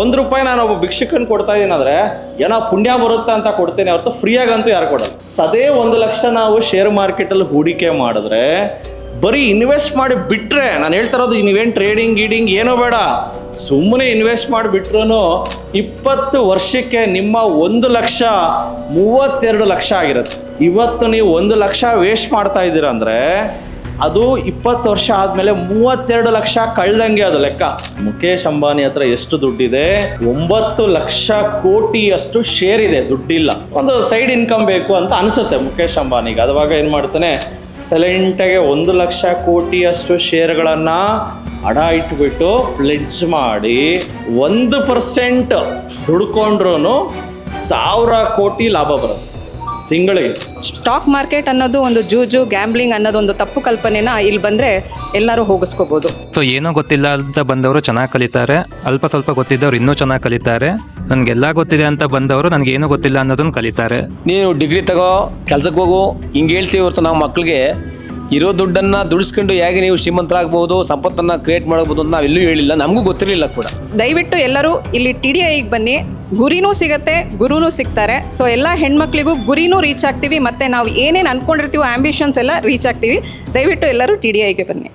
ಒಂದು ರೂಪಾಯಿ ನಾನು ಒಬ್ಬ ಭಿಕ್ಷಕನ್ ಕೊಡ್ತಾ ಇದ್ದೀನಿ ಅಂದ್ರೆ ಏನೋ ಪುಣ್ಯ ಬರುತ್ತೆ ಅಂತ ಕೊಡ್ತೇನೆ ಹೊರತು ಫ್ರೀಯಾಗಂತೂ ಯಾರು ಕೊಡಲ್ಲ. ಸೊ ಅದೇ ಒಂದು ಲಕ್ಷ ನಾವು ಶೇರ್ ಮಾರ್ಕೆಟಲ್ಲಿ ಹೂಡಿಕೆ ಮಾಡಿದ್ರೆ, ಬರೀ ಇನ್ವೆಸ್ಟ್ ಮಾಡಿ ಬಿಟ್ಟರೆ ನಾನು ಹೇಳ್ತಾ ಇರೋದು ನೀವೇನು ಟ್ರೇಡಿಂಗ್ ಗೀಡಿಂಗ್ ಏನೂ ಬೇಡ. ಸುಮ್ಮನೆ ಇನ್ವೆಸ್ಟ್ ಮಾಡಿಬಿಟ್ರೂ ಇಪ್ಪತ್ತು ವರ್ಷಕ್ಕೆ ನಿಮ್ಮ ಒಂದು ಲಕ್ಷ ಮೂವತ್ತೆರಡು ಲಕ್ಷ ಆಗಿರುತ್ತೆ. ಇವತ್ತು ನೀವು ಒಂದು ಲಕ್ಷ ವೇಸ್ಟ್ ಮಾಡ್ತಾ ಇದ್ದೀರಾ ಅಂದರೆ ಅದು ಇಪ್ಪತ್ತು ವರ್ಷ ಆದಮೇಲೆ ಮೂವತ್ತೆರಡು ಲಕ್ಷ ಕಳ್ದಂಗೆ ಅದು ಲೆಕ್ಕ. ಮುಖೇಶ್ ಅಂಬಾನಿ ಹತ್ರ ಎಷ್ಟು ದುಡ್ಡಿದೆ? ಒಂಬತ್ತು ಲಕ್ಷ ಕೋಟಿಯಷ್ಟು ಶೇರ್ ಇದೆ, ದುಡ್ಡಿಲ್ಲ. ಒಂದು ಸೈಡ್ ಇನ್ಕಮ್ ಬೇಕು ಅಂತ ಅನಿಸುತ್ತೆ ಮುಖೇಶ್ ಅಂಬಾನಿಗೆ. ಅದುವಾಗ ಏನು ಮಾಡ್ತಾನೆ? ಸೈಲೆಂಟಾಗೆ ಒಂದು ಲಕ್ಷ ಕೋಟಿಯಷ್ಟು ಶೇರ್ಗಳನ್ನು ಅಡ ಇಟ್ಬಿಟ್ಟು ಪ್ಲೆಡ್ಜ್ ಮಾಡಿ ಒಂದು ಪರ್ಸೆಂಟ್ ದುಡ್ಕೊಂಡ್ರು ಸಾವಿರ ಕೋಟಿ ಲಾಭ ಬರುತ್ತೆ. ತಿಂಗಳಿಗೆ ಸ್ಟಾಕ್ ಮಾರ್ಕೆಟ್ ಅನ್ನೋದು ಒಂದು ಜೂಜು ಗ್ಯಾಂಬ್ಲಿಂಗ್ ಅನ್ನೋದು ಒಂದು ತಪ್ಪು ಕಲ್ಪನೆನ ಇಲ್ಲಿ ಬಂದ್ರೆ ಎಲ್ಲರೂ ಹೋಗಿಸ್ಕೋಬಹುದು ಸೊ ಏನೋ ಗೊತ್ತಿಲ್ಲ ಅಂತ ಬಂದವರು ಚೆನ್ನಾಗಿ ಕಲಿತಾರೆ. ಅಲ್ಪ ಸ್ವಲ್ಪ ಗೊತ್ತಿದ್ದವ್ರು ಇನ್ನೂ ಚೆನ್ನಾಗಿ ಕಲಿತಾರೆ. ನನಗೆಲ್ಲ ಗೊತ್ತಿದೆ ಅಂತ ಬಂದವರು ನನಗೆ ಏನೂ ಗೊತ್ತಿಲ್ಲ ಅನ್ನೋದನ್ನ ಕಲಿತಾರೆ. ನೀನು ಡಿಗ್ರಿ ತಗೋ ಕೆಲ್ಸಕ್ಕೆ ಹೋಗು ಹಿಂಗೆ ಹೇಳ್ತೀವಿ ಹೊರತು ನಾವು ಮಕ್ಕಳಿಗೆ ಇರೋ ದುಡ್ಡನ್ನ ದುಡಿಸ್ಕೊಂಡು ಹೇಗೆ ನೀವು ಶ್ರೀಮಂತರಾಗಬಹುದು ಸಂಪತ್ತನ್ನ ಕ್ರಿಯೇಟ್ ಮಾಡಬಹುದು ಅಂತ ನಾವೆಲ್ಲೂ ಹೇಳಿಲ್ಲ. ನಮಗೂ ಗೊತ್ತಿರಲಿಲ್ಲ ಕೂಡ. ದಯವಿಟ್ಟು ಎಲ್ಲರೂ ಇಲ್ಲಿ ಟಿ ಡಿ ಐಗೆ ಬನ್ನಿ. ಗುರಿನೂ ಸಿಗತ್ತೆ, ಗುರುನೂ ಸಿಗ್ತಾರೆ. ಸೊ ಎಲ್ಲ ಹೆಣ್ಮಕ್ಳಿಗೂ ಗುರಿನೂ ರೀಚ್ ಆಗ್ತೀವಿ, ಮತ್ತು ನಾವು ಏನೇನು ಅಂದ್ಕೊಂಡಿರ್ತೀವೋ ಆ್ಯಂಬಿಷನ್ಸ್ ಎಲ್ಲ ರೀಚ್ ಆಗ್ತೀವಿ. ದಯವಿಟ್ಟು ಎಲ್ಲರೂ ಟಿ ಡಿ ಐಗೆ ಬನ್ನಿ.